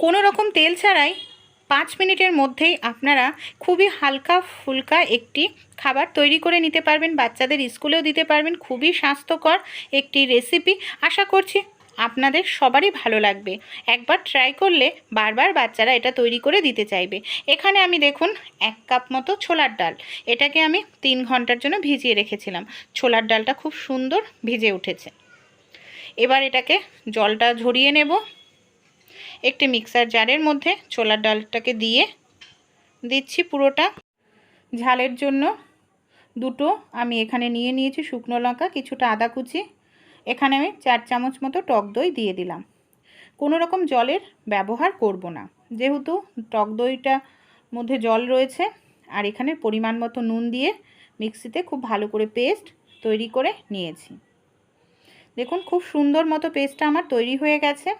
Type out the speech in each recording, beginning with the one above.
কোনো রকম তেল ছাড়াই পাঁচ মিনিটের মধ্যেই আপনারা খুবই হালকা ফুলকা একটি খাবার তৈরি করে নিতে পারবেন, বাচ্চাদের স্কুলেও দিতে পারবেন। খুবই স্বাস্থ্যকর একটি রেসিপি আশা করছি আপনাদের সবারই ভালো লাগবে। একবার ট্রাই করলে বারবার বাচ্চারা এটা তৈরি করে দিতে চাইবে। এখানে আমি দেখুন এক কাপ মতো ছোলার ডাল। এটাকে আমি তিন ঘণ্টার জন্য ভিজিয়ে রেখেছিলাম। ছোলার ডালটা খুব সুন্দর ভিজে উঠেছে। এবার এটাকে জলটা ঝরিয়ে নেব। একটি মিক্সার জারের মধ্যে ছোলার ডালটাকে দিয়ে দিচ্ছি পুরোটা। ঝালের জন্য দুটো আমি এখানে নিয়ে নিয়েছি শুকনো লঙ্কা, কিছুটা আদা কুচি। এখানে আমি চার চামচ মতো টক দই দিয়ে দিলাম। কোনো রকম জলের ব্যবহার করব না। যেহেতু টক দইটা মধ্যে জল রয়েছে, আর এখানে পরিমাণ মতো নুন দিয়ে মিক্সিতে খুব ভালো করে পেস্ট তৈরি করে নিয়েছি। দেখুন, খুব সুন্দর মতো পেস্টটা আমার তৈরি হয়ে গেছে।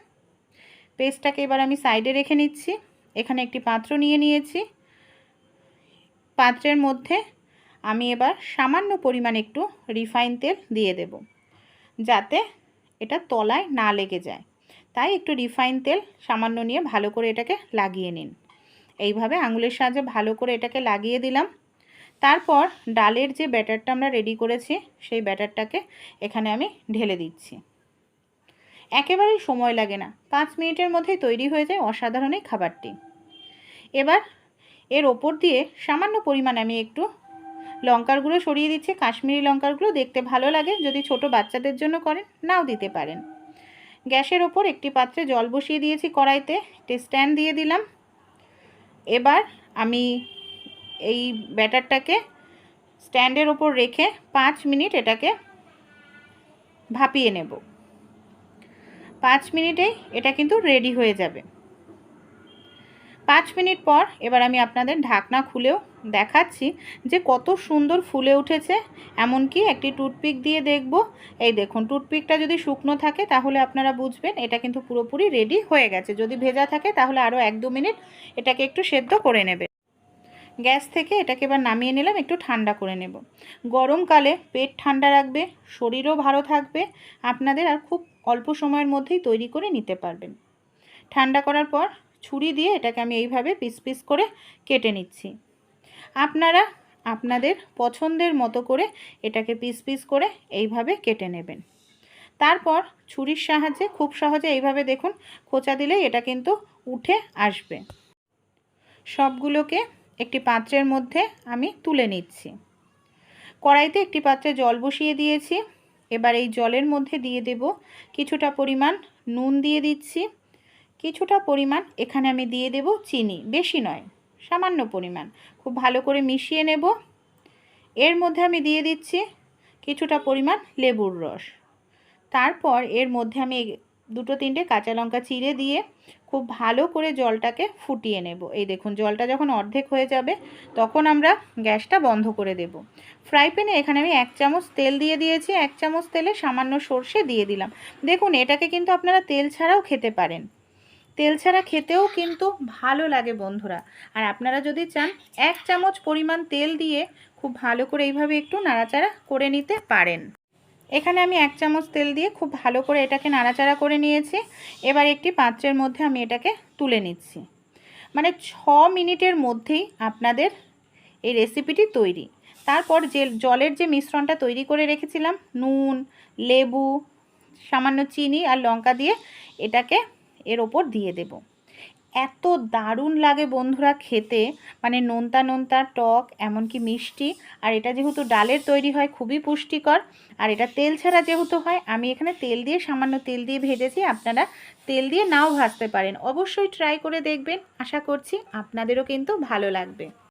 পেস্টটাকে এবার আমি সাইডে রেখে নিচ্ছি। এখানে একটি পাত্র নিয়ে নিয়েছি। পাত্রের মধ্যে আমি এবার সামান্য পরিমাণ একটু রিফাইন তেল দিয়ে দেব, যাতে এটা তলায় না লেগে যায়। তাই একটু রিফাইন তেল সামান্য নিয়ে ভালো করে এটাকে লাগিয়ে নিন। এইভাবে আঙুলের সাহায্যে ভালো করে এটাকে লাগিয়ে দিলাম। তারপর ডালের যে ব্যাটারটা আমরা রেডি করেছি, সেই ব্যাটারটাকে এখানে আমি ঢেলে দিচ্ছি। একেবারেই সময় লাগে না। পাঁচ মিনিটের মধ্যেই তৈরি হয়ে যায় অসাধারণ এই খাবারটি। এবার এর ওপর দিয়ে সামান্য পরিমাণ আমি একটু লঙ্কার গুঁড়ো সরিয়ে দিচ্ছি। কাশ্মীরি লঙ্কার গুঁড়ো দেখতে ভালো লাগে। যদি ছোট বাচ্চাদের জন্য করেন, নাও দিতে পারেন। গ্যাসের ওপর একটি পাত্রে জল বসিয়ে দিয়েছি কড়াইতে। একটি স্ট্যান্ড দিয়ে দিলাম। এবার আমি এই ব্যাটারটাকে স্ট্যান্ডের ওপর রেখে পাঁচ মিনিট এটাকে ভাপিয়ে নেব। পাঁচ মিনিটেই এটা কিন্তু রেডি হয়ে যাবে। পাঁচ মিনিট পর এবার আমি আপনাদের ঢাকনা খুলেও দেখাচ্ছি যে কত সুন্দর ফুলে উঠেছে, এমনকি একটি টুথপিক দিয়ে দেখব। এই দেখুন, টুথপিকটা যদি শুকনো থাকে তাহলে আপনারা বুঝবেন এটা কিন্তু পুরোপুরি রেডি হয়ে গেছে। যদি ভেজা থাকে তাহলে আরও এক দু মিনিট এটাকে একটু সেদ্ধ করে নেবে। গ্যাস থেকে এটাকে এবার নামিয়ে নিলাম, একটু ঠান্ডা করে নেব। গরমকালে পেট ঠান্ডা রাখবে, শরীরও ভালো থাকবে, আপনাদের আর খুব অল্প সময়ের মধ্যেই তৈরি করে নিতে পারবেন। ঠান্ডা করার পর ছুরি দিয়ে এটাকে আমি এইভাবে পিস পিস করে কেটে নিচ্ছি। আপনারা আপনাদের পছন্দের মতো করে এটাকে পিস পিস করে এইভাবে কেটে নেবেন। তারপর ছুরির সাহায্যে খুব সহজে এইভাবে দেখুন, খোঁচা দিলেই এটা কিন্তু উঠে আসবে। সবগুলোকে একটি পাত্রের মধ্যে আমি তুলে নিচ্ছি। কড়াইতে একটি পাত্রে জল বসিয়ে দিয়েছি। এবার এই জলের মধ্যে দিয়ে দেব কিছুটা পরিমাণ নুন দিয়ে দিচ্ছি। কিছুটা পরিমাণ এখানে আমি দিয়ে দেব চিনি, বেশি নয়, সামান্য পরিমাণ। খুব ভালো করে মিশিয়ে নেব। এর মধ্যে আমি দিয়ে দিচ্ছি কিছুটা পরিমাণ লেবুর রস। তারপর এর মধ্যে আমি দুটো তিনটে কাঁচা লঙ্কা চিড়ে দিয়ে খুব ভালো করে জলটাকে ফুটিয়ে নেব। এই দেখুন, জলটা যখন অর্ধেক হয়ে যাবে, তখন আমরা গ্যাসটা বন্ধ করে দেব। ফ্রাই প্যানে এখানে আমি এক চামচ তেল দিয়ে দিয়েছি, এক চামচ তেলে সামান্য সর্ষে দিয়ে দিলাম। দেখুন, এটাকে কিন্তু আপনারা তেল ছাড়াও খেতে পারেন। তেল ছাড়া খেতেও কিন্তু ভালো লাগে বন্ধুরা। আর আপনারা যদি চান, এক চামচ পরিমাণ তেল দিয়ে খুব ভালো করে এইভাবে একটু নাড়াচাড়া করে নিতে পারেন। এখানে আমি এক চামচ তেল দিয়ে খুব ভালো করে এটাকে নাড়াচাড়া করে নিয়েছি। এবার একটি পাত্রের মধ্যে আমি এটাকে তুলে নিচ্ছি। মানে ছ মিনিটের মধ্যেই আপনাদের এই রেসিপিটি তৈরি। তারপর যে জলের যে মিশ্রণটা তৈরি করে রেখেছিলাম, নুন, লেবু, সামান্য চিনি আর লঙ্কা দিয়ে এটাকে এর ওপর দিয়ে দেব। এত দারুণ লাগে বন্ধুরা খেতে। মানে নোনতা নোনতা টক, এমনকি মিষ্টি। আর এটা যেহেতু ডালের তৈরি হয়, খুবই পুষ্টিকর। আর এটা তেল ছাড়া যেহেতু হয়, আমি এখানে তেল দিয়ে, সামান্য তেল দিয়ে ভেজেছি। আপনারা তেল দিয়ে নাও ভাজতে পারেন। অবশ্যই ট্রাই করে দেখবেন। আশা করছি আপনাদেরও কিন্তু ভালো লাগবে।